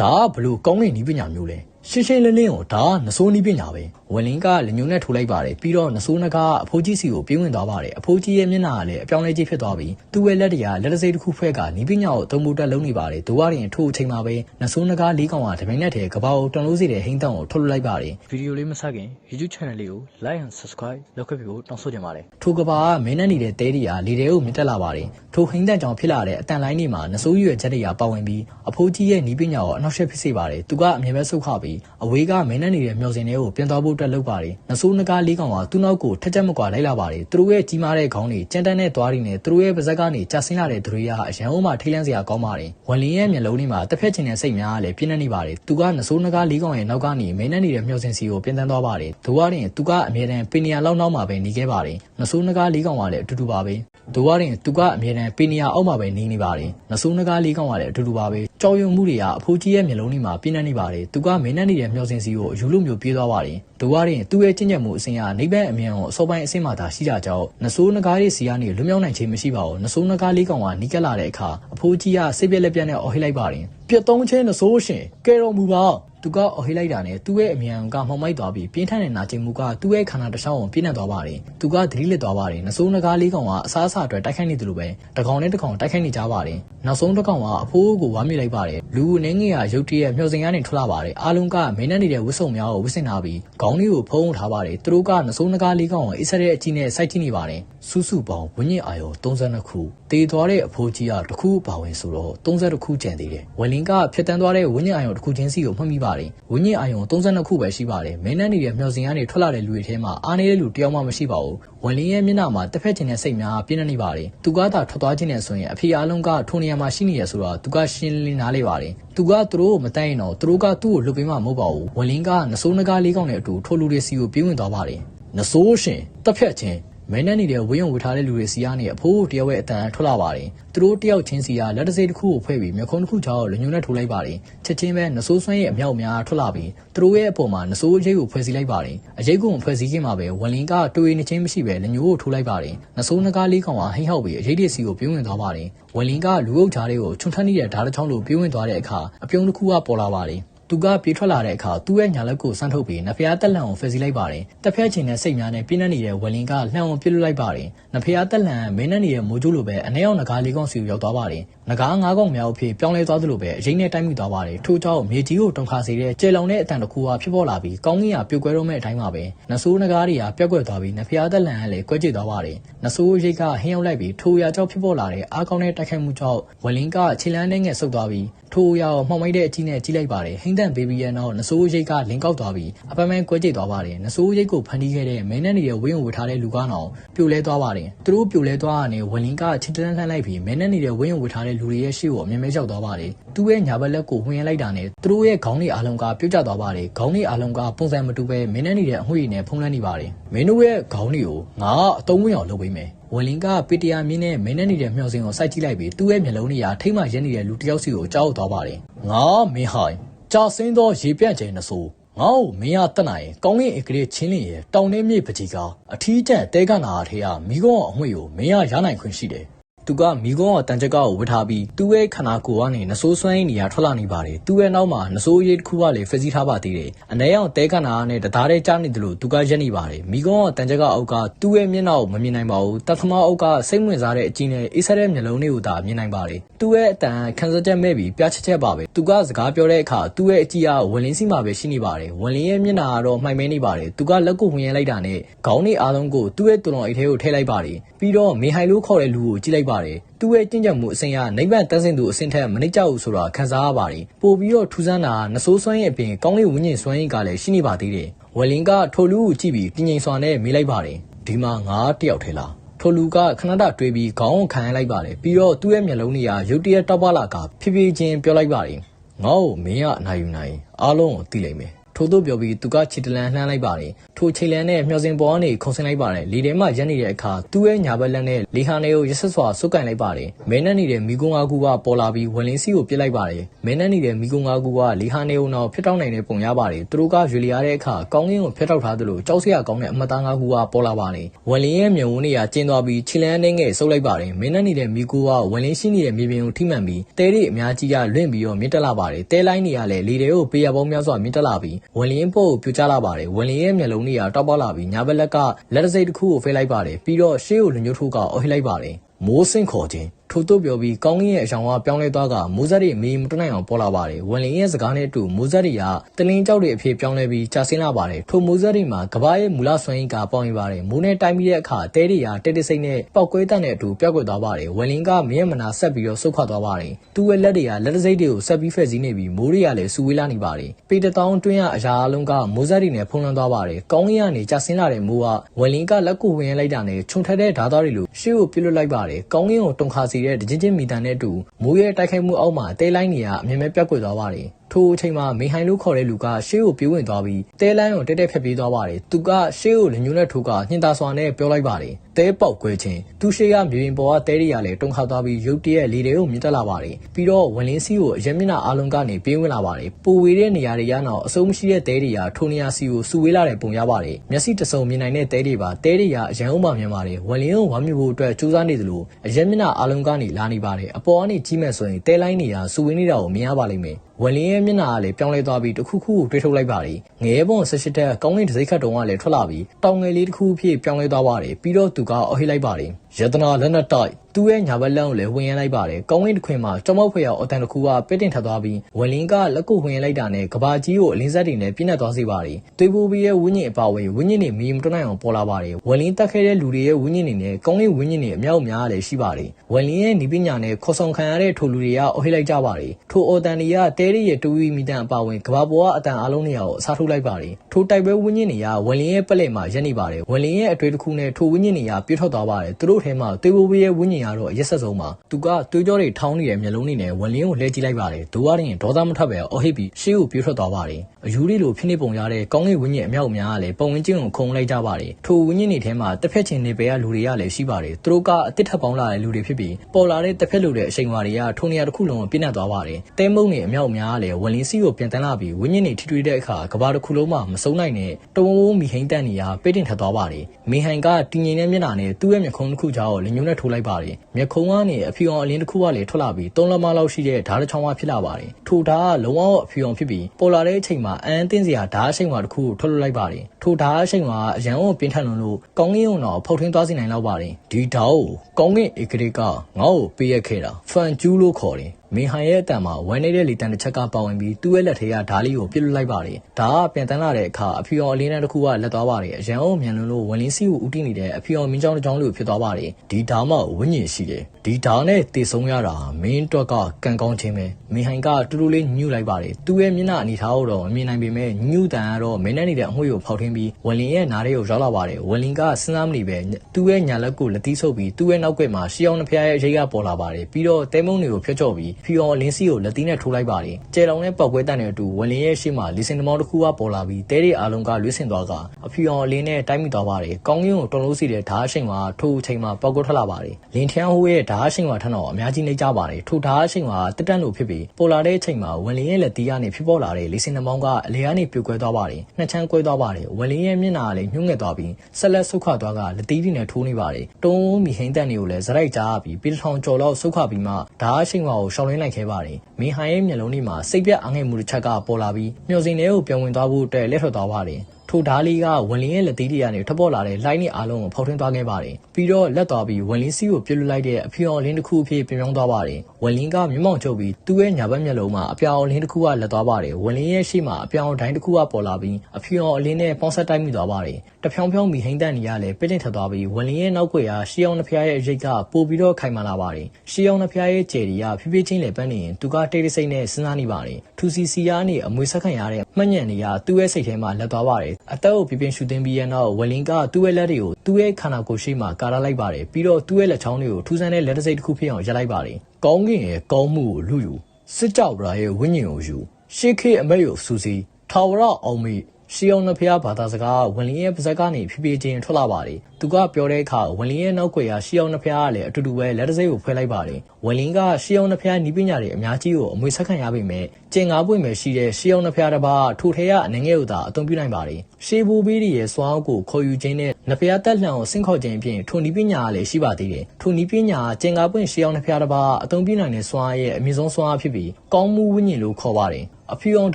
ဒါကဘလို့ကောင်းတဲ့နီးပညာမျိုးလဲရှင်းရှင်းလင်းလင်းကိုဒါကနဆိုးနီးပညာပဲဝင်လင်းကလက်ညှိုးနဲ့ထိုးလိုက်ပါတယ်ပြီးတော့နဆိုးနကအဖိုးကြီးစီကိုပြေးဝင်သွားပါတယ်အဖိုးကြီးရဲ့မျက်နှာကလည်းအပြောင်းလဲကြီးဖြစ်သွားပြီးသူ့ရဲ့လက်တွေကလက်တစိတစ်ခုဖွဲ့ကနီးပညာကိုအသုံးဖို့တက်လုံးနေပါတယ်ဒိုဝါရင်ထိုးအချိန်မှာပဲနဆိုးနကလေးကောင်ကတမင်နဲ့တည်းကပောက်တွန်လို့စီတဲ့ဟိန်းတန်ကိုထုတ်လွှတ်လိုက်ပါတယ်ဗီဒီယိုလေးမဆက်ခင် YouTube channel လေးကို like and subscribe လုပ်ခဲ့ပြီးဖို့တောင်းဆိုချင်ပါတယ်ထိုကဘာကမင်းနဲ့နေတဲ့တဲတွေကလေတဲကိုမြင့်တက်လာပါတယ်ထိုဟိန်းတန်ကြောင့်ဖြစ်လာတဲ့အတန်လိုင်းတွေမှာနဆိုးရွယ်ချက်တွေကပါဝင်ပြီးအဖိုးကြီးရဲ့နီးပညာကိုအနောက်ရှက်ဖြစ်စေပါတယ်သူကအမြဲပဲဆုတ်ခပြီးအဝေးကမင်းနဲ့နေတဲ့မျောစင်တွေကိုပြန်သွားဖို့အတွက်လုပ်ပါတယ်နဆိုးနကလေးကောင်ကသူ့နောက်ကိုထက်ချက်မကွာလိုက်လာပါတယ်သူတို့ရဲ့ကြီးမားတဲ့ခေါင်းတွေကြမ်းတမ်းတဲ့သွားတွေနဲ့သူတို့ရဲ့ပါဇက်ကနေကြာဆင်းလာတဲ့သူတွေကအရန်အောင်မှထိတ်လန့်စရာကောင်းပါတယ်ဝန်လင်းရဲ့မျက်လုံးတွေမှာတစ်ဖက်ချင်တဲ့စိတ်များကလည်းပြင်းနေနေပါတယ်သူကနဆိုးနကလေးကောင်ရဲ့နောက်ကနေမင်းနဲ့နေတဲ့မျောစင်စီကိုပြန်တန်းသွားပါတယ်ဒိုဝါရင်သူကအမြဲတမ်းပင်နီယာလောက်နောက်မှာပဲနေခဲ့ပါတယ်နဆိုးနကလေးကောင်ကလည်းအတူတူပါပဲဒိုဝါရင်သူကအမြဲတမ်းပင်နီယာအောက်မှာပဲနေနေပါတယ်နဆိုးနကလေးကောင်ကလည်းအတူတူပါပဲကြောက်ရွံ့မှုတွေကအဖိုးကြီးရဲ့မျက်လုံးတွေမှာပြင်းနေနေပါတယ်သူကမင်းနဲ့နေတဲ့မျောစင်စီကိုအယူလိုမျိုးပြေးသွားပါတယ်ဒိုဝါရင်သူ့ရဲ့ကျင့်ကြံမှုအစဉ်ဟာနိဗ္ဗာန်အမြန်ကိုအစောပိုင်းအဆင့်မှသာရှိတာကြောင့်နဆိုးနဂါးရဲ့စီကနေလွတ်မြောက်နိုင်ခြင်းမရှိပါဘူးနဆိုးနဂါးလေးကောင်ကနီးကပ်လာတဲ့အခါအဖိုးကြီးကစိတ်ပြက်လက်ပြက်နဲ့အော်ဟစ်လိုက်ပါတယ်ပြက်သုံးချင်းနဆိုးရှင်ကဲတော်မူပါ သူကအော်ဟစ်လိုက်တာနဲ့သူ့ရဲ့အမြန်ကမှောင်မိုက်သွားပြီးပြင်းထန်တဲ့နာကျင်မှုကသူ့ရဲ့ခန္ဓာတစ်ချောင်းကိုပြင်းထန်သွားပါတယ်သူကသတိလစ်သွားပါတယ်နဆိုးနဂါးလေးကောင်ကအစားအစာအတွက်တိုက်ခိုက်နေတယ်လို့ပဲတကောင်နဲ့တကောင်တိုက်ခိုက်နေကြပါတယ်နောက်ဆုံးတစ်ကောင်ကအဖိုးကိုဝါမြစ်လိုက်ပါတယ်လူအနေငယ်ကရုတ်တရက်မျှော်စင်ကနေထွက်လာပါတယ်အားလုံးကမင်းနဲ့နေတဲ့ဝစ်စုံများကိုဝစ်စင်ထားပြီးခေါင်းလေးကိုဖုံးထားပါတယ်သူတို့ကနဆိုးနဂါးလေးကောင်ကိုအစ်ဆက်တဲ့အကြီးနဲ့စိုက်ကြည့်နေပါတယ် စုစုပေါင်းဝင်းညစ်အာယော32ခုတေသွားတဲ့အဖိုးကြီးကတစ်ခုပါဝင်ဆိုတော့32ခုကျန်သေးတယ်ဝလင်ကဖြတ်တန်းသွားတဲ့ဝင်းညစ်အာယောတစ်ခုချင်းစီကိုမှတ်မိပါတယ်ဝင်းညစ်အာယော32ခုပဲရှိပါတယ်မင်းနဲ့နေတဲ့မျှော်စင်ကနေထွက်လာတဲ့လူတွေထဲမှာအားနေတဲ့လူတယောက်မှမရှိပါဘူးဝလင်ရဲ့မျက်နှာမှာတစ်ဖက်ချင်တဲ့စိတ်များပြင်းနေပါတယ်သူကသာထွက်သွားခြင်းနဲ့ဆိုရင်အဖေအားလုံးကထိုနေရာမှာရှိနေရဆိုတော့သူကရှင်းလင်းနားလေပါတယ်သူကသူတို့ကိုမတိုင်ရင်တော့သူတို့ကသူ့ကိုလွတ်ပေးမှမဟုတ်ပါဘူးဝလင်ကနဆိုးနဂါးလေးကောင်နဲ့အတူထိုလူတွေစီကိုပြေးဝင်သွားပါတယ်နဆိုးရှင်တစ်ဖက်ချင်း မင်းနဲ့နေတဲ့ဝင်းရုံဝထားတဲ့လူတွေစီကနေအဖိုးတယောက်ရဲ့အတန်ထွက်လာပါတယ်သူတို့တယောက်ချင်းစီကလက်တစိတစ်ခုကိုဖွဲ့ပြီးမျက်ခုံးတစ်ခုချောင်းကိုလူညုံနဲ့ထိုးလိုက်ပါတယ်ချက်ချင်းပဲနဆိုးဆွမ်းရဲ့အမြောက်များထွက်လာပြီးသူတို့ရဲ့အပေါ်မှာနဆိုးအရေးကိုဖွဲ့စည်းလိုက်ပါတယ်အရေးကိုဖွဲ့စည်းခြင်းမှာပဲဝလင်ကတွေးနေချင်းမရှိပဲလူညိုကိုထိုးလိုက်ပါတယ်နဆိုးနဂါးလေးကောင်ကဟိဟောက်ပြီးအရေးတွေစီကိုပြေးဝင်သွားပါတယ်ဝလင်ကလူအုပ်ကြားတွေကိုခြုံထမ်းနေတဲ့ဓာတ်တစ်ချောင်းလိုပြေးဝင်သွားတဲ့အခါအပြုံးတစ်ခုကပေါ်လာပါတယ် သူကပြေးထွက်လာတဲ့အခါသူ့ရဲ့ညာလက်ကိုစမ်းထုတ်ပြီးနဖျားတက်လန်ကိုဖယ်စီလိုက်ပါတယ်။တက်ဖျက်ချင်တဲ့စိတ်များနဲ့ပြင်းနေနေတဲ့ဝလင်ကလှန်ကိုပြစ်လွတ်လိုက်ပါတယ်။နဖျားတက်လန်မင်းနဲ့နေတဲ့မိုးကျိုးလိုပဲအနေအောင်ငကားလေးကောင်စီကိုရောက်သွားပါတယ်။ငကားငါးကောင်များအဖြစ်ပြောင်းလဲသွားသလိုပဲအရင်နဲ့တိုက်မိသွားပါတယ်။ထို့ကြောင့်မြေကြီးကိုတုံခါစေတဲ့ကျေလောင်တဲ့အတန်တစ်ခုဟာဖြစ်ပေါ်လာပြီးကောင်းကင်ကပြုတ်ကွဲတော့မဲ့အတိုင်းပါပဲ။နဆိုးငကားတွေကပျောက်ကွယ်သွားပြီးနဖျားတက်လန်ကလည်းကွဲကျသွားပါတယ်။ နဆိုးရိတ်ကဟင်းရောက်လိုက်ပြီးထိုရာကြောင့်ဖြစ်ပေါ်လာတဲ့အားကောင်းတဲ့တိုက်ခိုက်မှုကြောင့်ဝလင်ကခြေလန်းနဲ့ငယ်ဆုပ်သွားပြီးထိုရာကိုမှောင်မိုက်တဲ့အကြီးနဲ့ကြီးလိုက်ပါတယ်။ဟင်းတန်ဘေဘီရဲ့နောက်နဆိုးရိတ်ကလင်ကောက်သွားပြီးအပန်းပန်းကွဲကျသွားပါတယ်နဆိုးရိတ်ကိုဖန်တီးခဲ့တဲ့မင်းနဲ့နေတဲ့ဝင်းကိုဝထားတဲ့လူကတော့ပြိုလဲသွားပါတယ်သူတို့ပြိုလဲသွားတာနဲ့ဝလင်ကချစ်တန်းလှမ်းလိုက်ပြီးမင်းနဲ့နေတဲ့ဝင်းကိုဝထားတဲ့လူတွေရဲ့ရှေ့ကိုအမြင်မဲရောက်သွားပါတယ်သူ့ရဲ့ညာဘက်လက်ကိုဝင်ရလိုက်တာနဲ့သူတို့ရဲ့ခေါင်းတွေအားလုံးကပြုတ်ကျသွားပါတယ်ခေါင်းတွေအားလုံးကပုံစံမတူပဲမင်းနဲ့နေတဲ့အငွေ့နဲ့ဖုံးလန်းနေပါတယ်မင်းတို့ရဲ့ခေါင်းတွေကိုငါအတုံးဝင်အောင်လုပ်ပေးမယ်ဝလင်ကပီတယာမြင်းနဲ့မင်းနဲ့နေတဲ့မျှော်စင်ကိုစိုက်ကြည့်လိုက်ပြီးသူ့ရဲ့မျက်လုံးတွေကထိမ့်မှရက်နေတဲ့လူတစ်ယောက်စီကိုကြောက်သွားပါတယ်ငါမင်းဟိုင်ကြာစင်းသောရေပြန့်ကျဲနှဆိုးငါ့ကိုမင်းရတက်နိုင်ရင်ကောင်းကင်ဧကလေးချင်းလင်းရဲ့တောင်ထဲမြေပကြီးကအထီးကျန်တဲကနာထေးကမိကုန်းအငွေ့ကိုမင်းရရနိုင်ခွင့်ရှိတယ် သူကမိကုန်းကတန်ချက်ကကိုဝတ်ထားပြီးသူ့ရဲ့ခန္ဓာကိုယ်ကနေနဆိုးဆွမ်းရင်းနေရထွက်လာနေပါတယ်သူ့ရဲ့နောက်မှာနဆိုးရည်တစ်ခုကလည်းဖက်စီးထားပါသေးတယ်အနည်းအောင်တဲကနာနဲ့တသားတည်းကြားနေတယ်လို့သူကရက်နေပါတယ်မိကုန်းကတန်ချက်ကအောက်ကသူ့ရဲ့မျက်နှာကိုမမြင်နိုင်ပါဘူးတသမားအောက်ကစိတ်ဝင်စားတဲ့အကြီးနဲ့အေးဆက်တဲ့မျက်လုံးတွေကိုသာမြင်နိုင်ပါတယ်သူ့ရဲ့အတန်ခန်းစားချက်မဲ့ပြီးပြချက်ချက်ပါပဲသူကစကားပြောတဲ့အခါသူ့ရဲ့အကြီးကဝင်လင်းစီမှာပဲရှိနေပါတယ်ဝင်လင်းရဲ့မျက်နှာကတော့မှိုင်မဲနေပါတယ်သူကလက်ကိုဝင်ရလိုက်တာနဲ့ခေါင်းနဲ့အားလုံးကိုသူ့ရဲ့တူလွန်အိတ်ထဲကိုထည့်လိုက်ပါတယ်ပြီးတော့မေဟိုင်လို့ခေါ်တဲ့လူကိုကြည့်လိုက်ပါတယ်သူ့ရဲ့ကျင့်ကြံမှုအစဉ်အရနိဗ္ဗာန်တန်းစင်သူအစဉ်ထက်မနှိမ့်ကြဘူးဆိုတာခံစားရပါတယ်ပို့ပြီးတော့ထူးဆန်းတာနဆိုးစွမ်းရဲ့အပြင်ကောင်းလေးဝင်းကျင်စွမ်းရင်ကလည်းရှိနေပါသေးတယ်ဝလင်ကထိုလူကိုကြည့်ပြီးတင်းငိမ်စွာနဲ့မေးလိုက်ပါတယ်ဒီမှာငါတယောက်ထဲလားထိုလူကခဏတတွေးပြီးခေါင်းကိုခံရလိုက်ပါတယ်ပြီးတော့သူ့ရဲ့မျက်လုံးတွေကရုတ်တရက်တောက်ပလာကဖြည်းဖြည်းချင်းပြောလိုက်ပါတယ်ငါ့ကိုမင်းကအနိုင်ယူနိုင်အားလုံးကိုသိလိမ့်မယ် ထို့သို့ပြောပြီးသူကခြေတလန်လှမ်းလိုက်ပါတယ်ထိုခြေလန်နဲ့မျောစင်ပေါ်ကနေခုံဆင်းလိုက်ပါတယ်လေထဲမှာရက်နေတဲ့အခါသူ့ရဲ့ညာဘက်လက်နဲ့လေဟာနေကိုရဆက်စွာစုပ်ကန်လိုက်ပါတယ်မဲနဲ့နေတဲ့မိကုန်းငါးခုကပေါ်လာပြီးဝင်လင်းစီကိုပြစ်လိုက်ပါတယ်မဲနဲ့နေတဲ့မိကုန်းငါးခုကလေဟာနေကိုတော့ဖျက်တောက်နိုင်တဲ့ပုံရပါတယ်သူတို့ကရွေလျားတဲ့အခါကောင်းကင်ကိုဖျက်တောက်ထားသလိုကြောက်စရာကောင်းတဲ့အမတ်သားငါးခုကပေါ်လာပါတယ်ဝင်လင်းရဲ့မျက်ဝန်းတွေကကျင်းသွားပြီးခြေလန်နဲ့ငယ်ဆုပ်လိုက်ပါတယ်မဲနဲ့နေတဲ့မိကုကဝင်လင်းရှိနေတဲ့မြေပြင်ကိုထိမှန်ပြီးတဲတွေအများကြီးကလွင့်ပြီးတော့မြင့်တက်လာပါတယ်တဲလိုင်းတွေကလည်းလေတွေကိုပေးရပေါင်းများစွာမြင့်တက်လာပြီးဝင်လင်းပို့ကိုပြိုကျလာပါတယ်ဝင်လင်းရဲ့မျက်လုံးတွေကတောက်ပေါက်လာပြီးညာဘက်လက်ကလက်တစိတ်တစ်ခုကိုဖဲလိုက်ပါတယ်ပြီးတော့ရှေ့ကိုလူညှို့ထိုးကအော်ဟစ်လိုက်ပါတယ်မိုးစင်ခေါ်ခြင်း ထို့သို့ပြောပြီးကောင်းကင်ရဲ့အယောင်ကပြောင်းလဲသွားကမိုးဆက်တွေမေးမတွနိုင်အောင်ပေါ်လာပါတယ်။ဝင်လင်းရဲ့စကားနဲ့အတူမိုးဆက်တွေကတလင်းကြောက်တွေအဖြစ်ပြောင်းလဲပြီးကြာဆင်းလာပါတယ်။ထိုမိုးဆက်တွေမှာကဘာရဲ့မူလဆွမ်းရည်ကပေါင်းရပါတယ်။မိုးနဲ့တိုင်းပြီးတဲ့အခါတဲတွေကတဲတစိမ့်နဲ့ပောက်ကွဲတတ်တဲ့အတူပျောက်ကွယ်သွားပါတယ်။ဝင်လင်းကမင်းရဲ့မနာဆက်ပြီးတော့ဆုတ်ခွာသွားပါတယ်။သူ့ရဲ့လက်တွေကလက်တစိမ့်တွေကိုဆက်ပြီးဖက်စီးနေပြီးမိုးတွေကလည်းစူဝေးလာနေပါတယ်။ပေတတောင်းတွင်းရအရာအလုံးကမိုးဆက်တွေနဲ့ဖုံးလွှမ်းသွားပါတယ်။ကောင်းကင်ကနေကြာဆင်းလာတဲ့မိုးကဝင်လင်းကလက်ကိုဝင်ရလိုက်တာနဲ့ခြုံထက်တဲ့ဓာတ်သားတွေလိုရှေ့ကိုပြစ်လွတ်လိုက်ပါတယ်။ကောင်းကင်ကိုတုန်ခါစီတဲ့ဒကြင်းချင်းမီတန်နဲ့အတူမိုးရဲတိုက်ခိုက်မှုအောက်မှာတဲလိုင်းနေရအမြင်မဲ့ပြတ်ကွက်သွားပါတယ်ထိုအချိန်မှာမေဟိုင်လို့ခေါ်တဲ့လူကရှေးကိုပြေးဝင်သွားပြီးတဲလိုင်းကိုတက်တက်ဖြတ်ပြေးသွားပါတယ်သူကရှေးကိုလညွန်းနဲ့ထိုးကညှင်သာစွာနဲ့ပြောလိုက်ပါတယ် တဲပေါက်ကွဲခြင်းသူရှေးကမြေပြင်ပေါ်ကတဲရီရလည်းတုံခါသွားပြီးရုတ်တရက်လေတွေကိုမြင့်တက်လာပါတယ်ပြီးတော့ဝင်လင်းစီကိုအရင်မျက်နှာအားလုံးကနေပြေးဝင်လာပါတယ်ပူဝေတဲ့နေရာတွေရတော့အဆုံးမရှိတဲ့တဲရီရထိုနေရာစီကိုစူဝေးလာတဲ့ပုံရပါတယ်မျက်စိတစုံမြင်နိုင်တဲ့တဲရီပါတဲရီရအရန်အောင်မှမြင်ပါတယ်ဝင်လင်းကိုဝမ်းမြေဖို့အတွက်စူးစမ်းနေသလိုအရင်မျက်နှာအားလုံးကနေလာနေပါတယ်အပေါ်ကနေကြီးမဲ့ဆိုရင်တဲလိုင်းနေရာစူဝေးနေတာကိုမြင်ရပါလိမ့်မယ်ဝလင်းရဲ့မျက်နှာကလည်းပြောင်းလဲသွားပြီးတခုခုကိုတွေးထုတ်လိုက်ပါတယ်ငရဲပွန်၁၈တက်ကောင်းကင်တစ်စိတ်ခတ်တုံးကလည်းထွက်လာပြီးတောင်ငယ်လေးတစ်ခုအဖြစ်ပြောင်းလဲသွားပါတယ်ပြီးတော့သူကအော်ဟစ်လိုက်ပါတယ် ယတနာလက်နက်တိုက်သူ့ရဲ့ညာဘက်လမ်းကိုလည်းဝင်ရလိုက်ပါတယ်ကောင်းကင်တစ်ခွင်မှာကြောင်မောက်ဖွေရောက်အတန်တစ်ခုကပစ်တင်ထပ်သွားပြီးဝလင်းကလက်ကိုဝင်ရလိုက်တာနဲ့ကဘာကြီးကိုအလင်းဆက်တွေနဲ့ပြည့်နှက်သွားစေပါတယ်သွေးပူပြီးရဲ့ဝင်းညင်အပါဝင်ဝင်းညင်တွေမီမတွနိုင်အောင်ပေါ်လာပါတယ်ဝလင်းတက်ခဲ့တဲ့လူတွေရဲ့ဝင်းညင်တွေနဲ့ကောင်းကင်ဝင်းညင်တွေအမြောက်အများလည်းရှိပါတယ်ဝလင်းရဲ့နီးပညာနဲ့ခေါ်ဆောင်ခံရတဲ့ထိုလူတွေကအော်ဟစ်လိုက်ကြပါတယ်ထိုအော်တန်တွေကတဲရီရဲ့တူဝီမီတန်အပါဝင်ကဘာပေါ်ကအတန်အလုံးတွေကိုအစားထိုးလိုက်ပါတယ်ထိုတိုက်ပွဲဝင်းညင်တွေကဝလင်းရဲ့ပလက်မှာရက်နေပါတယ်ဝလင်းရဲ့အတွေ့တစ်ခုနဲ့ထိုဝင်းညင်တွေကပြည့်ထွက်သွားပါတယ်သူတို့ထဲမှာသွေးပူပြီးရဲ့ဝင်းညင်ကတော့အရက်ဆက်ဆုံးပါသူကသွေးကြောတွေထောင်းနေတဲ့မျက်လုံးတွေနဲ့ဝလင်းကိုလှည့်ကြည့်လိုက်ပါတယ်ဒိုးရရင်ဒေါသမထပ်ပဲအော်ဟစ်ပြီးရှေးကိုပြေးထွက်သွားပါတယ်အယူလေးလိုဖြစ်နေပုံရတဲ့ကောင်းကင်ဝင်းညင်အမြောက်အများကလည်းပုံဝင်ချင်းကိုခုံလိုက်ကြပါတယ်ထိုဝင်းညင်တွေထဲမှာတစ်ဖက်ချင်းနေပဲကလူတွေကလည်းရှိပါတယ်သူတို့ကအစ်စ်ထပ်ပေါင်းလာတဲ့လူတွေဖြစ်ပြီးပေါ်လာတဲ့တစ်ဖက်လူတဲ့အချိန်ဝါတွေကထိုနေရာတစ်ခုလုံးကိုပြည့်နှက်သွားပါတယ်တဲမုံတွေအမြောက်အများကလည်းဝလင်းစီကိုပြန်တန်းလာပြီးဝင်းညင်တွေထိတွေ့တဲ့အခါကဘာတစ်ခုလုံးမှမစုံနိုင်တဲ့တဝုံဝုံမီဟိန်တန်နေရာပိတ်တင်ထပ်သွားပါတယ်မီဟန်ကတင်းငင်တဲ့မျက်နှာနဲ့သူ့ရဲ့မျက်ခုံးတစ်ခုကြားကိုလညုံနဲ့ထိုးလိုက်ပါတယ်မျက်ခုံးကနေအဖြူအောင်အလင်းတစ်ခုကလည်းထွက်လာပြီးသုံးလက်မလောက်ရှိတဲ့ဓာတ်တစ်ချောင်းကဖြစ်လာပါတယ်ထိုဓာတ်ကလုံးဝအဖြူအောင်ဖြစ်ပြီးပေါ်လာတဲ့အချိန်မှာအန်းတင်းစရာဓာတ်အချိန်မှာတစ်ခုကိုထွက်လွတ်လိုက်ပါတယ်ထိုဓာတ်အချိန်မှာအရန်ကိုပြင်းထန်လွန်းလို့ကောင်းကင်ုံတော့ဖုတ်ထင်းသွားစီနိုင်လောက်ပါတယ်ဒီဓာတ်ကိုကောင်းကင်ဧကရေကငါ့ကိုပေးရခဲ့တာဖန်ကျူးလို့ခေါ်တယ်မင်းဟန်ရဲ့အတန်မှာဝမ်းနေတဲ့လေတန်တစ်ချက်ကပါဝင်ပြီးသူ့ရဲ့လက်ထဲကဓာလီကိုပြစ်လွတ်လိုက်ပါတယ်။ဒါကပြန်တန်းလာတဲ့အခါအဖြူအောင်အလင်းတန်းတစ်ခုကလက်သွားပါတယ်။အရန်အောင်မြန်လွန်းလို့ဝင်လင်းစီကိုဥတီနေတဲ့အဖြူအောင်မင်းကြောင်တစ်ကြောင်လို့ဖြစ်သွားပါတယ်။ဒီဓာမှဝိညာဉ်ရှိတယ်။ ဒီဓာနဲ့တည်ဆုံးရတာမင်းအတွက်ကကံကောင်းခြင်းပဲ။မင်းဟန်ကတူတူလေးညှို့လိုက်ပါတယ်။သူ့ရဲ့မျက်နှာအနေထားကိုတော့မမြင်နိုင်ပေမဲ့ညှို့တန်ကတော့မင်းနဲ့နေတဲ့အငွေ့ကိုဖောက်ထင်းပြီးဝင်လင်းရဲ့နားလေးကိုရောက်လာပါတယ်။ဝင်လင်းကစဉ်းစားမနေပဲသူ့ရဲ့ညာလက်ကိုလက်သီးဆုပ်ပြီးသူ့ရဲ့နောက်ကွယ်မှာရှီအောင်နှဖျားရဲ့ရိတ်ကပေါ်လာပါတယ်။ပြီးတော့တဲမုံတွေကိုဖျက်ချော့ပြီးဖြူအောင်အလင်းစီကိုလက်သီးနဲ့ထိုးလိုက်ပါတယ်။ကျဲလောင်နဲ့ပောက်ကွဲတန်တဲ့အတူဝင်လင်းရဲ့ရှေ့မှာလီစင်တမောင်းတစ်ခုကပေါ်လာပြီးတဲတွေအားလုံးကလွှင့်ဆင်သွားကအဖြူအောင်အလင်းနဲ့တိုက်မိသွားပါတယ်။ကောင်းကင်ကိုတုံလို့စီတဲ့ဓာတ်အရှိန်မှာထိုးအချိန်မှာပောက်ကွဲထွက်လာပါတယ်။လင်းထန်းဟိုးရဲ့ဓာတ်အရှိန်မှာထတော့အများကြီးနေကြပါတယ်။ထိုဓာတ်အရှိန်မှာတက်တက်လို့ဖြစ်ပြီးပေါ်လာတဲ့အချိန်မှာဝင်လင်းရဲ့လက်သီးကနေဖြစ်ပေါ်လာတဲ့လီစင်တမောင်းကအလေကနေပြိုကွဲသွားပါတယ်။နှစ်ချမ်းကွဲသွားပါတယ်။ဝင်လင်းရဲ့မျက်နှာကလည်းညှို့ငက်သွားပြီးဆက်လက်ဆုတ်ခွာသွားကလက်သီးတွေနဲ့ထိုးနေပါတယ်။တုံးမီဟိန်တန်တွေကိုလည်းဇရိုက်ကြားပြီးပြီးထောင်ကျော်လောက်ဆုတ်ခွာပြီးမှဓာတ်အရှိန်မှာကိုရှောင်လင်းလိုက်ခဲ့ပါတယ်။မီဟိုင်ရဲ့မျက်လုံးတွေမှာစိတ်ပြတ်အငဲ့မှုတစ်ချက်ကပေါ်လာပြီးမျောစင်တွေကိုပြောင်းဝင်သွားဖို့အတွက်လက်ထွက်သွားပါတယ် ထိုဓာလီကဝင်လင်းရဲ့လက်သေးတွေကနေထပ်ပေါ်လာတဲ့လိုင်းနဲ့အားလုံးကိုဖောက်ထွင်းသွားခဲ့ပါတယ်။ပြီးတော့လက်သွားပြီးဝင်လင်းစီးကိုပြစ်လွတ်လိုက်တဲ့အဖြူအောင်လင်းတစ်ခုအဖြစ်ပြင်ပြောင်းသွားပါတယ်။ဝင်လင်းကမျက်မှောင်ချုပ်ပြီးသူ့ရဲ့ညာဘက်မျက်လုံးမှာအပြောင်လင်းတစ်ခုကလက်သွားပါတယ်။ဝင်လင်းရဲ့ရှေ့မှာအပြောင်ဒိုင်းတစ်ခုကပေါ်လာပြီးအဖြူအောင်အလင်းနဲ့ပေါင်းဆက်တိုက်မိသွားပါတယ်။တဖြောင်းဖြောင်းမိဟိမ့်တန်နေရလဲပြစ်တင်ထပ်သွားပြီးဝင်လင်းရဲ့နောက်ွယ်ကရှီအောင်နှဖျားရဲ့ရိတ်ကပို့ပြီးတော့ခိုင်မာလာပါတယ်။ရှီအောင်နှဖျားရဲ့ကျယ်ရီကဖြည်းဖြည်းချင်းလေပန်းနေရင်သူကတိတ်တိတ်ဆိတ်နဲ့စဉ်းစားနေပါတယ်။ထူစီစီယားနေအမွေဆက်ခံရတဲ့မှတ်ညံနေရသူ့ရဲ့စိတ်ထဲမှာလက်သွားပါတယ်။အသက်ကိုပြပြရှူတင်ပြီးရနောက်ဝလင်ကသူ့ရဲ့လက်တွေကိုသူ့ရဲ့ခန္ဓာကိုယ်ရှိမှကာရလိုက်ပါတယ်ပြီးတော့သူ့ရဲ့လက်ချောင်းတွေကိုထူးဆန်းတဲ့လက်တစိတ်တစ်ခုဖြစ်အောင်ရပ်လိုက်ပါတယ်ကောင်းကင်ရဲ့ကောင်းမှုကိုလူယူစစ်ကြောက်ရာရဲ့ဝိညာဉ်ကိုယူရှေးခေအမက်ကိုစူစီထာဝရအောင်မေ ရှီအောင်နှဖျားဘာသာစကားဝင်လင်းရဲ့ပါဇက်ကနေဖြည်းဖြည်းချင်းထွက်လာပါတယ်။သူကပြောတဲ့အခါဝင်လင်းရဲ့နောက်ွယ်ရာရှီအောင်နှဖျားကလည်းအတူတူပဲလက်တစိတ်ကိုဖွဲလိုက်ပါတယ်။ဝင်လင်းကရှီအောင်နှဖျားနီးပညာတွေအများကြီးကိုအမွေဆက်ခံရပေမဲ့ကျင်ငါးပွင့်ပဲရှိတဲ့ရှီအောင်နှဖျားတစ်ပါးထိုထဲရအနေငယ်ဥသာအသုံးပြုနိုင်ပါတယ်။ရှေးဘူဘီတွေရဲ့စွမ်းအားကိုခေါ်ယူခြင်းနဲ့ နှဖျားတက်လှန်ကိုဆင့်ခေါ်ခြင်းအပြင်ထိုနီးပညာကလည်းရှိပါသေးတယ်။ထိုနီးပညာကျင်ငါးပွင့်ရှီအောင်နှဖျားတစ်ပါးအသုံးပြုနိုင်တဲ့စွမ်းအားရဲ့အမြင့်ဆုံးစွမ်းအားဖြစ်ပြီးကောင်းမှုဝိညာဉ်လို့ခေါ်ပါတယ်။အဖြူအောင်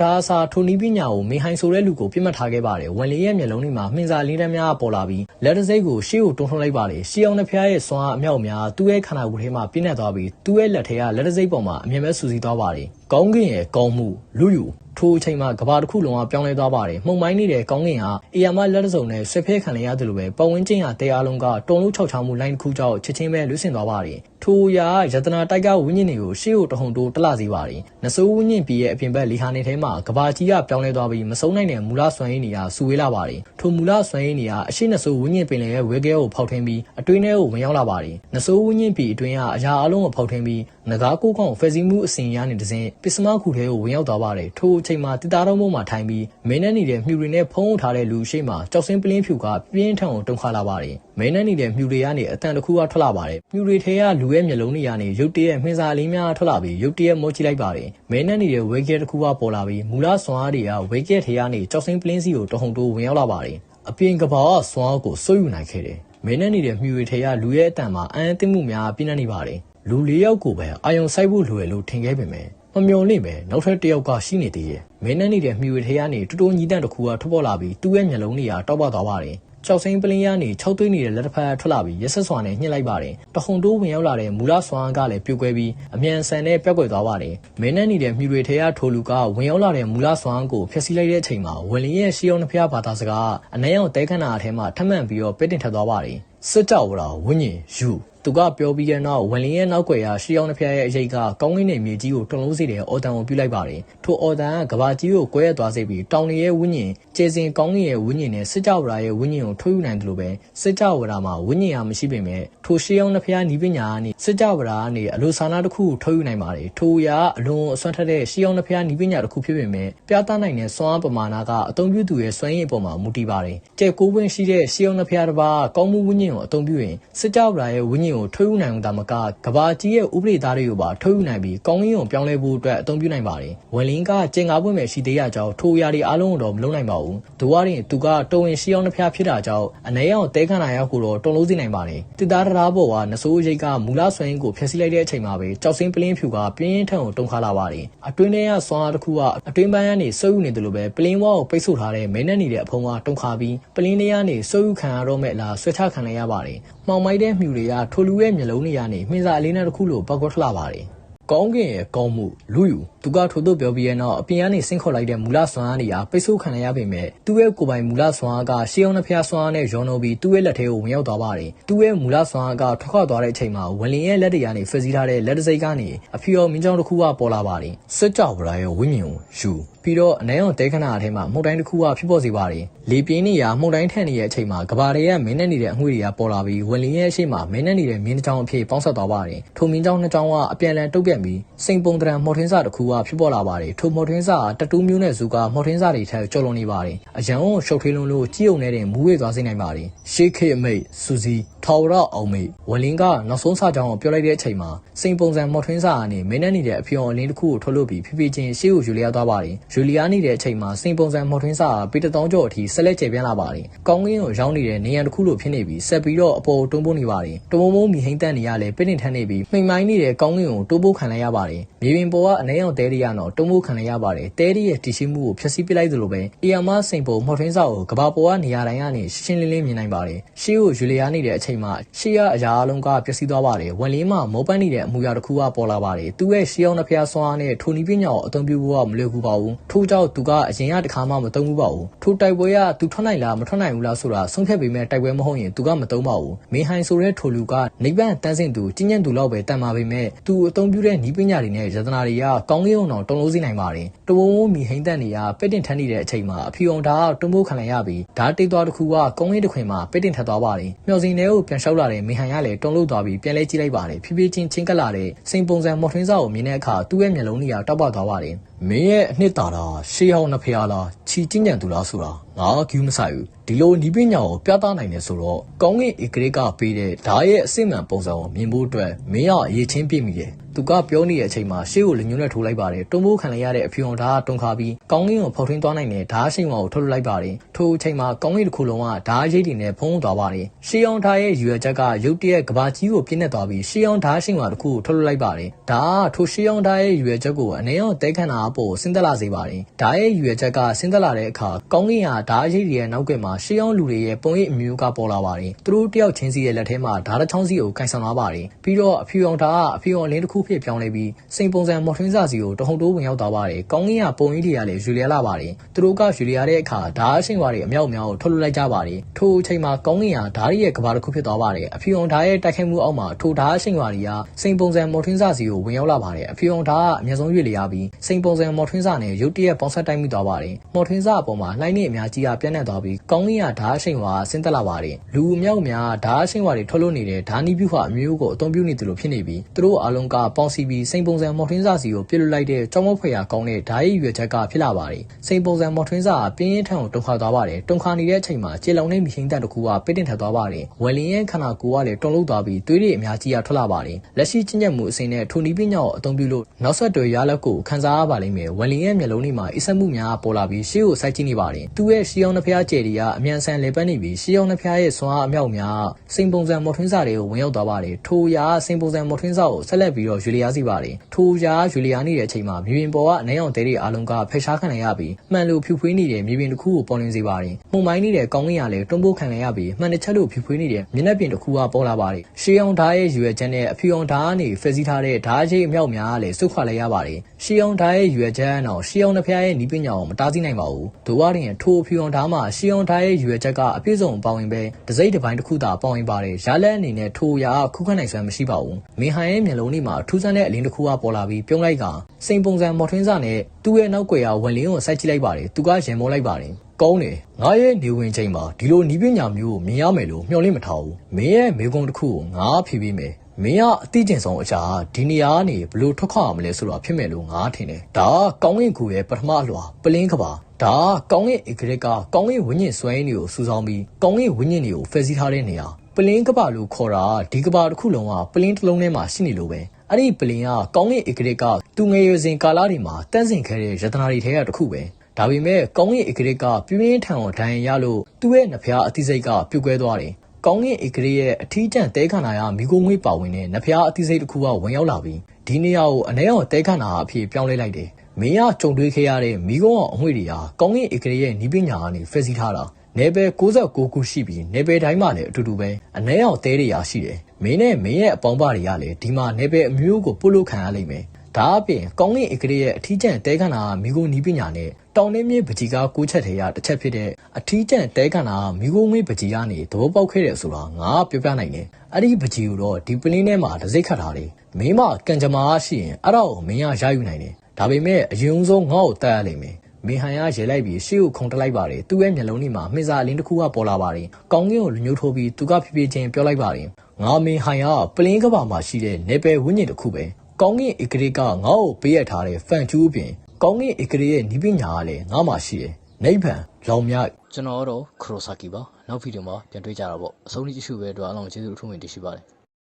ဒါအစားထိုနီးပညာကိုမေဟိုင်ဆိုတဲ့လူကိုပြစ်မှတ်ထားခဲ့ပါတယ်။ဝန်လေးရဲ့မျက်လုံးတွေမှာမှင်စာလေးတန်းများပေါ်လာပြီးလက်တစိတ်ကိုရှေ့ကိုတွန်းထုတ်လိုက်ပါတယ်။ရှီအောင်နှဖျားရဲ့စွမ်းအားအမြောက်များသူ့ရဲ့ခန္ဓာကိုယ်ထဲမှာပြည့်နေသွားပြီးသူ့ရဲ့လက်ထဲကလက်တစိတ်ပေါ်မှာအမြင်မဲ့ဆူဆီးသွားပါတယ်။ကောင်းကင်ရဲ့ကောင်းမှုလူယူ ထိုအချိန်မှာကဘာတစ်ခုလုံးကပြောင်းလဲသွားပါတယ်။မှုံမိုင်းနေတဲ့ကောင်းကင်ဟာအီယာမလက်တစုံနဲ့ဆွဲဖဲခံရရတယ်လို့ပဲပတ်ဝန်းကျင်ဟာတရားလုံးကတုံလို့ခြောက်ချမှုလိုင်းတစ်ခုကြောင့်ချက်ချင်းပဲလွှင့်ဆင်သွားပါတယ်။ထိုရာယတနာတိုက်ကဝင်းညင်တွေကိုရှေ့ကိုတဟုန်တိုးတလစီပါတယ်။နဆိုးဝင်းညင်ပြီးရဲ့အပြင်ဘက်လီဟာနေထဲမှာကဘာကြီးကပြောင်းလဲသွားပြီးမစုံနိုင်တဲ့မူလဆွမ်းရည်နေရာစူဝေးလာပါတယ်။ထိုမူလဆွမ်းရည်နေရာအရှိနဆိုးဝင်းညင်ပင်လယ်ရဲ့ဝဲကဲကိုဖောက်ထင်းပြီးအတွင်းထဲကိုဝင်ရောက်လာပါတယ်။နဆိုးဝင်းညင်ပြီးအတွင်းကအရာအလုံးကိုဖောက်ထင်းပြီးငကားကိုကောင်ဖက်စီမှုအစဉ်ရနေတဲ့စဉ်ပစ္စမခုထဲကိုဝင်ရောက်သွားပါတယ်။ထိုအချိန်မှာတတာတော်မုံမှာထိုင်ပြီးမင်းနဲ့နေတဲ့မြူတွေနဲ့ဖုံးထားတဲ့လူရှိမှကြောက်စင်းပလင်းဖြူကပြင်းထန်ကိုတုံခါလာပါတယ်။မင်းနဲ့နေတဲ့မြူတွေကနေအတန်တစ်ခုကထွက်လာပါတယ်။မြူတွေထဲကလူရဲ့မျက်လုံးတွေကနေရုတ်တရက်မှင်စာလေးများထွက်လာပြီးရုတ်တရက်မောကြည့်လိုက်ပါတယ်။မင်းနဲ့နေတဲ့ဝေကဲတစ်ခုကပေါ်လာပြီးမူလဆွမ်းအားတွေကဝေကဲထဲကနေကြောက်စင်းပလင်းစီကိုတဟုန်တိုးဝင်ရောက်လာပါတယ်။အပြင်ကဘာကဆွမ်းအားကိုစိုးယူနိုင်ခဲ့တယ်။မင်းနဲ့နေတဲ့မြူတွေထဲကလူရဲ့အတန်မှာအန်အသင့်မှုများပြင်းနေပါတယ်။ လူလေးယောက်ကိုပဲအာယုံဆိုင်ဖို့လိုရလို့ထင်ခဲ့ပေမဲ့မမျော်လင့်ပဲနောက်ထပ်တစ်ယောက်ကရှိနေသေးရဲ့မင်းနဲ့နေတဲ့မြူရီထဲကနေတူတူညီတန့်တစ်ခုကထွက်ပေါ်လာပြီးသူ့ရဲ့မျက်လုံးတွေကတောက်ပသွားပါတယ်ကြောက်စိမ့်ပလင်းရနေ၆သွေးနေတဲ့လက်တစ်ဖက်ထွက်လာပြီးရက်ဆက်စွာနဲ့ညှစ်လိုက်ပါတယ်တဟုန်တိုးဝင်ရောက်လာတဲ့မူလစွမ်းကလည်းပြုတ်ကွဲပြီးအမြန်ဆန်နဲ့ပျောက်ကွယ်သွားပါတယ်မင်းနဲ့နေတဲ့မြူရီထဲကထိုလူကဝင်ရောက်လာတဲ့မူလစွမ်းကိုဖျက်ဆီးလိုက်တဲ့အချိန်မှာဝလင်းရဲ့ရှီအောင်နှဖျားဘာသာစကားအနည်းအောင်တဲခဏအထဲမှာထမှန်ပြီးတော့ပိတ်တင်ထက်သွားပါတယ် စစ်ကြောဝရာဝင်းညင်ယူသူကပြောပြီးတဲ့နောက်ဝင်လင်းရဲ့နောက်ွယ်ရာရှီအောင်တစ်ဖျားရဲ့အရေးကကောင်းကင်နယ်မြေကြီးကိုတွန်းလုံးစေတဲ့အော်တန်ကိုပြုလိုက်ပါတယ်။ထိုအော်တန်ကကဘာကြီးကိုကွဲရသွားစေပြီးတောင်ရဲ့ဝင်းညင်ကျေစင်ကောင်းကင်ရဲ့ဝင်းညင်နဲ့စစ်ကြောဝရာရဲ့ဝင်းညင်ကိုထိုးယူနိုင်တယ်လို့ပဲစစ်ကြောဝရာမှာဝင်းညင်ဟာမရှိပေမဲ့ထိုရှီအောင်တစ်ဖျားနီးပညာကနေစစ်ကြောဝရာကနေအလိုဆန္ဒတစ်ခုကိုထိုးယူနိုင်ပါတယ်။ထိုရာအလွန်အစွမ်းထက်တဲ့ရှီအောင်တစ်ဖျားနီးပညာတစ်ခုဖြစ်ပေမဲ့ပြသနိုင်တဲ့စွမ်းအားပမာဏကအသုံးပြုသူရဲ့စွမ်းရည်အပေါ်မှာမူတည်ပါတယ်။ကျဲကိုးပွင့်ရှိတဲ့ရှီအောင်တစ်ဖျားတစ်ပါးကောင်းမှုဝင်းညင်ကိုအသုံးပြုရင်စစ်ကြောဝရာရဲ့ဝင်းညင်ကိုထိုးယူနိုင်တာမကကဘာကြီးရဲ့ဥပဒေသားတွေကိုပါထုတ်ယူနိုင်ပြီးကောင်းကင်ကိုပြောင်းလဲဖို့အတွက်အသုံးပြုနိုင်ပါတယ်။ဝင်လင်းကကျင်ကားပွင့်မဲ့ရှိသေးရကြောင်းထိုရာတွေအားလုံးတော့မလုပ်နိုင်ပါဘူး။ဒူဝါရင်သူကတုံဝင်ရှိအောင်တစ်ဖျားဖြစ်တာကြောင့်အနေအောင်တဲခန္ဓာရောက်ကိုတော့တုံလို့စီနိုင်ပါတယ်။တစ်သားတရားပေါ်ကနဆိုးရိတ်ကမူလဆွဲရင်ကိုဖျက်ဆီးလိုက်တဲ့အချိန်မှာပဲကြောက်စင်းပလင်းဖြူကပြင်းထန်ကိုတုံခါလာပါတယ်။အတွင်းထဲကစွမ်းအားတစ်ခုကအတွင်းပိုင်းကနေဆုပ်ယူနေတယ်လို့ပဲပလင်းဝါကိုပိတ်ဆို့ထားတဲ့မဲနဲ့နေတဲ့အဖုံးကတုံခါပြီးပလင်းထဲကနေဆုပ်ယူခံရတော့မဲ့လားဆွဲချခံလိုက်ရပါတယ်။မှောင်မိုက်တဲ့မြူတွေကထိုလူရဲ့မျက်လုံးတွေကနေမှင်စာအလေးနဲ့တစ်ခုလိုပောက်ကွက်ထလာပါတယ်။ကောင်းကင်ရဲ့ကောင်းမှုလူယူသူကထို့သို့ပြောပြီးတဲ့နောက်အပြင်ကနေဆင်းခေါ်လိုက်တဲ့မူလစွမ်းအားတွေကပိတ်ဆို့ခံရပေမဲ့သူ့ရဲ့ကိုယ်ပိုင်မူလစွမ်းအားကရှေးအောင်နှဖျားစွမ်းအားနဲ့ရောနှောပြီးသူ့ရဲ့လက်ထဲကိုဝင်ရောက်သွားပါတယ်။သူ့ရဲ့မူလစွမ်းအားကထွက်ခွာသွားတဲ့အချိန်မှာဝင်လင်ရဲ့လက်တွေကနေဖျက်ဆီးထားတဲ့လက်တစိတ်ကနေအဖီရောမင်းကြောင်တစ်ခုကပေါ်လာပါတယ်။စစ်ကြောဝရာရဲ့ဝိညာဉ်ကိုယူ ပြီးတော့အနည်းအောင်တဲခဏအထဲမှာမှုန်တိုင်းတစ်ခုကဖြစ်ပေါ်စေပါတယ်။လေပြင်းနေရမှုန်တိုင်းထက်နေတဲ့အချိန်မှာကဘာတွေကမင်းနဲ့နေတဲ့အငွေတွေကပေါ်လာပြီးဝင်လင်းရဲ့အရှိမမင်းနဲ့နေတဲ့မင်းတစ်ချောင်းအဖြစ်ပေါင်းဆက်သွားပါတယ်။ထိုမင်းချောင်းနှစ်ချောင်းကအပြန်အလှန်တုတ်ပြန်ပြီးစိန်ပုံတရံမော်ထင်းစာတစ်ခုကဖြစ်ပေါ်လာပါတယ်။ထိုမော်ထင်းစာကတတူးမျိုးနဲ့ဇူကမော်ထင်းစာတွေထက်ကျော်လွန်နေပါတယ်။အရန်ကိုရှုပ်ထွေးလွန်းလို့ကြီးုံနေတဲ့မူးဝေသွားစေနိုင်ပါတယ်။ရှေးခေအမိတ်စူစီထာဝရအောင်မိတ်ဝလင်းကနောက်ဆုံးစာကြောင်းကိုပြောလိုက်တဲ့အချိန်မှာစိန်ပုံစံမော်ထွင်းစာကနေမင်းနဲ့နေတဲ့အဖျော်အလင်းတစ်ခုကိုထုတ်လုပ်ပြီးဖိဖိချင်းရှေ့ကိုယူလျားသွားပါတယ်။ယူလျားနေတဲ့အချိန်မှာစိန်ပုံစံမော်ထွင်းစာကပေတတောင်းကျော်အထိဆက်လက်ကျပြန့်လာပါတယ်။ကောင်းကင်ကိုရောက်နေတဲ့နေရန်တစ်ခုလိုဖြစ်နေပြီးဆက်ပြီးတော့အပေါ်တွန်းပို့နေပါတယ်။တမုံမုံမီဟိမ့်တန်နေရလဲပြင်းထန်နေပြီးမှိန်မိုင်းနေတဲ့ကောင်းကင်ကိုတိုးပို့ခံလိုက်ရပါတယ်။မြေပြင်ပေါ်ကအနှဲအောင်တဲရီရတော့တွန်းပို့ခံလိုက်ရပါတယ်။တဲရီရဲ့တည်ရှိမှုကိုဖျက်ဆီးပစ်လိုက်သလိုပဲအီယာမစိန်ပုံမော်ထွင်းစာကိုကဘာပေါ်ကနေရာတိုင်းကနေရှင်းရှင်းလင်းလင်းမြင်နိုင်ပါတယ်။ရှေ့ကိုယူလျားနေတဲ့အချိန်မှာရှေ့ကအရာအလုံးကပျက်စီးသွားပါတယ်ဝန်လေးမှာမောပန်းနေတဲ့အမူအရာတစ်ခုကပေါ်လာပါတယ်သူ့ရဲ့ရှေးအောင်နှဖျားဆွမ်းအားနဲ့ထိုနီးပညာကိုအသုံးပြုဖို့ကမလွယ်ကူပါဘူးထို့ကြောင့်သူကအရင်ကတခါမှမသုံးဘူးပါဘူးထိုတိုက်ပွဲကသူထွက်နိုင်လားမထွက်နိုင်ဘူးလားဆိုတာဆုံးဖြတ်ပေမဲ့တိုက်ပွဲမဟုတ်ရင်သူကမသုံးပါဘူးမင်းဟိုင်ဆိုတဲ့ထိုလူကနိဗ္ဗာန်တန်းစင်သူကြီးညံ့သူလောက်ပဲတန်ပါပေမဲ့သူအသုံးပြုတဲ့နီးပညာတွေနဲ့ယတနာတွေကကောင်းကင်အောင်တုံလို့စေနိုင်ပါတယ်တဝုံဝုံမီဟိမ့်တန်တွေကပိတ်တင်ထန်းနေတဲ့အချိန်မှာအဖြူအောင်ဓာတ်တွန်းပိုးခံလိုက်ရပြီးဓာတ်တိတ်သွားတစ်ခုကကုန်းရင်းတစ်ခွင်မှာပိတ်တင်ထက်သွားပါတယ်မျောစင်တွေကိုပြန်လျှောက်လာတဲ့မင်းဟိုင်ကလည်းတုံလို့သွားပြီးပြန်လဲကြည့်လိုက်ပါတယ်ဖြည်းဖြည်းချင်းချင်းကပ်လာတဲ့စိန်ပုံစံမော်ထွင်းစာကိုမြင်တဲ့အခါသူ့ရဲ့မျက်လုံးတွေကတောက်ပသွားပါတယ် မမင်းရဲ့အနှစ်သာရရှေးဟောင်းနှစ်ဖျားလားချီကျဉ်ကြံသူလားဆိုတာငါကျူးမဆိုင်ဘူးဒီလိုနီးပညာကိုပြသနိုင်တယ်ဆိုတော့ကောင်းကင်ဧကရေကပေးတဲ့ဓာတ်ရဲ့အစစ်မှန်ပုံစံကိုမြင်ဖို့အတွက်မင်းကအရေးချင်းပြည့်မိတယ်သူကပြောနေတဲ့အချိန်မှာရှေ့ကိုလက်ညှိုးနဲ့ထိုးလိုက်ပါတယ်တွန်းမိုးခံလိုက်ရတဲ့အဖြူအောင်ဓာတ်တုံခါပြီးကောင်းကင်ကိုဖောက်ထွင်းသွားနိုင်တဲ့ဓာတ်ရှိန်ဝါကိုထုတ်လွှတ်လိုက်ပါတယ်ထိုအချိန်မှာကောင်းကင်တစ်ခုလုံးကဓာတ်ရိပ်တွေနဲ့ဖုံးသွားပါတယ်ရှေးအောင်ဓာတ်ရဲ့ရွယ်ချက်ကရုတ်တရက်ကဘာကြီးကိုပြည့်နေသွားပြီးရှေးအောင်ဓာတ်ရှိန်ဝါတစ်ခုကိုထုတ်လွှတ်လိုက်ပါတယ်ဒါကထိုရှေးအောင်ဓာတ်ရဲ့ရွယ်ချက်ကိုအနေအောင်တဲခန္ဓာအပေါ်ဆင်းသက်လာစေပါတယ်ဓာတ်ရဲ့ရွယ်ချက်ကဆင်းသက်လာတဲ့အခါကောင်းကင်ဟာဓာတ်ရိပ်တွေရဲ့နောက်ကမှာရှေးအောင်လူတွေရဲ့ပုံရိပ်အမျိုးကပေါ်လာပါတယ်သူတို့တယောက်ချင်းစီရဲ့လက်ထဲမှာဓာတ်တစ်ချောင်းစီကိုကင်ဆောင်လာပါတယ်ပြီးတော့အဖြူအောင်ဓာတ်ကအဖြူအောင်လင်းတစ်ခုဖြစ်ပြောင်းလဲပြီးစိန်ပုံစံမော်ထွင်းစာစီကိုတဟုန်တိုးဝင်ရောက်သွားပါတယ်ကောင်းကင်ကပုံရိပ်တွေကလည်းယူလျလာပါတယ်သူတို့ကယူလျတဲ့အခါဓာတ်အရှိန်ဝါတွေအမြောက်အများကိုထုတ်လွှတ်လိုက်ကြပါတယ်ထိုအချိန်မှာကောင်းကင်ကဓာတ်ရဲ့ကဘာတစ်ခုဖြစ်သွားပါတယ်အဖြူအောင်ဓာတ်ရဲ့တိုက်ခိုက်မှုအောက်မှာထိုဓာတ်အရှိန်ဝါတွေကစိန်ပုံစံမော်ထွင်းစာစီကိုဝင်ရောက်လာပါတယ်အဖြူအောင်ဓာတ်ကအမြင့်ဆုံးရွေ့လျားပြီးစိန်ပုံစံမော်ထွင်းစာနဲ့ရုတ်တရက်ပေါင်းဆက်တိုက်မိသွားပါတယ်မော်ထွင်းစာအပေါ်မှာလှိုင်းနေအများကြီးကပြန့်နှံ့သွားပြီးကောင်းကင်ကဓာတ်အရှိန်ဝါဆင်းသက်လာပါတယ်လူအမြောက်အများဓာတ်အရှိန်ဝါတွေထုတ်လွှတ်နေတဲ့ဓာနီးပြုဟာအမျိုးကိုအသုံးပြုနေတယ်လို့ဖြစ်နေပြီးသူတို့အားလုံးကပေါင်းစီပြီးစိန်ပုံစံမော်ထွင်းစာစီကိုပြစ်လွတ်လိုက်တဲ့ကြောင်းမဖွယ်ရာကောင်းတဲ့ဓာတ်ရည်ရွယ်ချက်ကဖြစ်လာပါတယ်စိန်ပုံစံမော်ထွင်းစာကပြင်းရင်ထန်ကိုတုံခါသွားပါတယ်တုံခါနေတဲ့အချိန်မှာကျေလောင်တဲ့မီဟင်းတန်တစ်ခုကပိတ်တင်ထက်သွားပါတယ်ဝယ်လင်ရဲ့ခန္ဓာကိုယ်ကလည်းတုံလို့သွားပြီးသွေးတွေအများကြီးကထွက်လာပါတယ်လက်ရှိကျင့်ကြံမှုအစိမ်းနဲ့ထိုနီးပညာကိုအသုံးပြုလို့နောက်ဆက်တွဲရလက်ကိုခန်းစားရပါလိမ့်မယ်ဝယ်လင်ရဲ့မျက်လုံးတွေမှာအစ်ဆက်မှုများပေါ်လာပြီးရှေးကိုစိုက်ကြည့်နေပါတယ်သူ့ရဲ့ရှီအောင်နှဖျားကျယ်တွေကအမြန်ဆန်လေပတ်နေပြီးရှီအောင်နှဖျားရဲ့ဆွမ်းအားအမြောက်များစိန်ပုံစံမော်ထွင်းစာတွေကိုဝင်ရောက်သွားပါတယ်ထိုရာစိန်ပုံစံမော်ထွင်းစာကိုဆက်လက်ပြီးတော့ယူလျားစီပါတယ်ထိုရာယူလျားနေတဲ့အချိန်မှာမြေပြင်ပေါ်ကအနှဲအောင်တဲတွေအားလုံးကဖယ်ရှားခံရပြီးမှန်လို့ဖြူဖွေးနေတဲ့မြေပြင်တစ်ခုကိုပေါ်လွင်စေပါတယ်မှုန်မိုင်းနေတဲ့ကောင်းကင်ရလည်းတွန်းပိုးခံရပြီးမှန်တစ်ချက်လို့ဖြူဖွေးနေတဲ့မျက်နှာပြင်တစ်ခုကပေါ်လာပါတယ်ရှေးအောင်ဓာတ်ရဲ့ရွယ်ချက်နဲ့အဖြူအောင်ဓာတ်ကနေဖယ်စီးထားတဲ့ဓာတ်ချိတ်အမြောက်များလည်းစုခွာလိုက်ရပါတယ် ရှေးအောင်ဓာတ်ရဲ့ရွယ်ချက်အောင်ရှေးအောင်နှဖျားရဲ့နီးပညာကိုမတားဆီးနိုင်ပါဘူးဒိုဝါရင်ထိုအဖြူအောင်ဓာတ်မှာရှေးအောင်ဓာတ်ရဲ့ရွယ်ချက်ကအပြည့်စုံပါဝင်ပဲတစိမ့်တစ်ပိုင်းတစ်ခုသာပါဝင်ပါတယ်ရလက်အနေနဲ့ထိုရာခုခံနိုင်စွမ်းမရှိပါဘူးမင်းဟန်ရဲ့မျက်လုံးတွေမှာထူးဆန်းတဲ့အလင်းတစ်ခုကပေါ်လာပြီးပြုံးလိုက်ကစိန်ပုံစံမော်ထွင်းစာနဲ့သူ့ရဲ့နောက်ွယ်ရာဝင်လင်းကိုစိုက်ကြည့်လိုက်ပါတယ်သူကရင်မောလိုက်ပါတယ်ကောင်းတယ်ငါရဲ့နေဝင်ချိန်မှာဒီလိုနီးပညာမျိုးကိုမြင်ရမယ်လို့မျှော်လင့်မထားဘူးမင်းရဲ့မေကုံတစ်ခုကိုငါဖြေပေးမယ် မင်းကအတိကျင်ဆုံးအရာဒီနေရာကနေဘလို့ထွက်ခွာရမလဲဆိုတော့ဖြစ်မယ်လို့ငါထင်တယ်ဒါကကောင်းကင်ကူရဲ့ပထမအလွှာပလင်းကဘာဒါကကောင်းကင်ဧကရက်ကကောင်းကင်ဝိညာဉ်စွဲရင်းတွေကိုစူးစောင်းပြီးကောင်းကင်ဝိညာဉ်တွေကိုဖယ်စီးထားတဲ့နေရာပလင်းကဘာလို့ခေါ်တာဒီကဘာတစ်ခုလုံးကပလင်းတစ်လုံးထဲမှာရှိနေလို့ပဲအဲ့ဒီပလင်ကကောင်းကင်ဧကရက်ကသူငယ်ရွယ်စဉ်ကာလတွေမှာတန့်စင်ခဲ့တဲ့ရတနာတွေထဲကတစ်ခုပဲဒါပေမဲ့ကောင်းကင်ဧကရက်ကပြင်းပြင်းထန်ထန်ဒဏ်ရာရလို့သူ့ရဲ့နှဖျားအသိစိတ်ကပြုတ်ကွဲသွားတယ် ကောင်းကင်ဧကရာရဲ့အထီးကျန်တဲခန္ဓာရမီကိုငွေပါဝင်တဲ့နဖျားအသိစိတ်တစ်ခုကဝင်ရောက်လာပြီးဒီနေရာကိုအ ਨੇ အောင်တဲခန္ဓာအဖြစ်ပြောင်းလဲလိုက်တယ်။မင်းကကြုံတွေ့ခဲ့ရတဲ့မီကိုအောင်အငွေတွေဟာကောင်းကင်ဧကရာရဲ့နီးပညာကနေဖျက်ဆီးထားတာနယ်ပယ်69ခုရှိပြီးနယ်ပယ်တိုင်းမှာလည်းအတူတူပဲအ ਨੇ အောင်တဲတွေရာရှိတယ်။မင်းနဲ့မင်းရဲ့အပေါင်းပါတွေကလည်းဒီမှာနယ်ပယ်အမျိုးကိုပို့လို့ခံရလိမ့်မယ် ဒါအပြင်ကောင်းကင်ဧကရေရဲ့အထီးကျန်တဲခန္ဓာမိโกနီးပညာနဲ့တောင်နှင်းမြေပကြီးကားကိုချက်ထဲရတစ်ချက်ဖြစ်တဲ့အထီးကျန်တဲခန္ဓာမိโกငွေပကြီးကနေသဘောပေါက်ခဲ့တယ်ဆိုတာငါပြောပြနိုင်တယ်အဲ့ဒီပကြီးကိုတော့ဒီပလင်းထဲမှာတစ်စိတ်ခတ်ထားတယ်မင်းမကန်ကြမာရှိရင်အဲ့ဒါကိုမင်းရရယူနိုင်တယ်ဒါပေမဲ့အရင်ဆုံးငါ့ကိုတတ်ရလိမ့်မယ်မင်းဟန်ရရေလိုက်ပြီးရှေ့ကိုခုန်တက်လိုက်ပါတယ်သူ့ရဲ့မျက်လုံးထဲမှာမှင်စာအလင်းတစ်ခုကပေါ်လာပါတယ်ကောင်းကင်ကိုလူညှိုးထိုးပြီးသူကဖြည်းဖြည်းချင်းပြောလိုက်ပါတယ်ငါမင်းဟန်ရပလင်းကဘာမှာရှိတဲ့နေပယ်ဝိညာဉ်တစ်ခုပဲ ကောင်းကင်ဧကရေကငါ့ကိုပေးရထားတဲ့ဖန်ကျူးအပြင်ကောင်းကင်ဧကရေရဲ့နီးပညာကလည်းငါမှရှိတယ်နိဗ္ဗာန်ရောင်မြကျွန်တော်ကတော့ခရိုဆာကီပါနောက်ဗီဒီယိုမှာပြန်တွေ့ကြတာပေါ့အဆုံးထိကြည့်ရှုပဲအတွက်အားလုံးကျေးဇူးအထူးတင်ရှိပါတယ်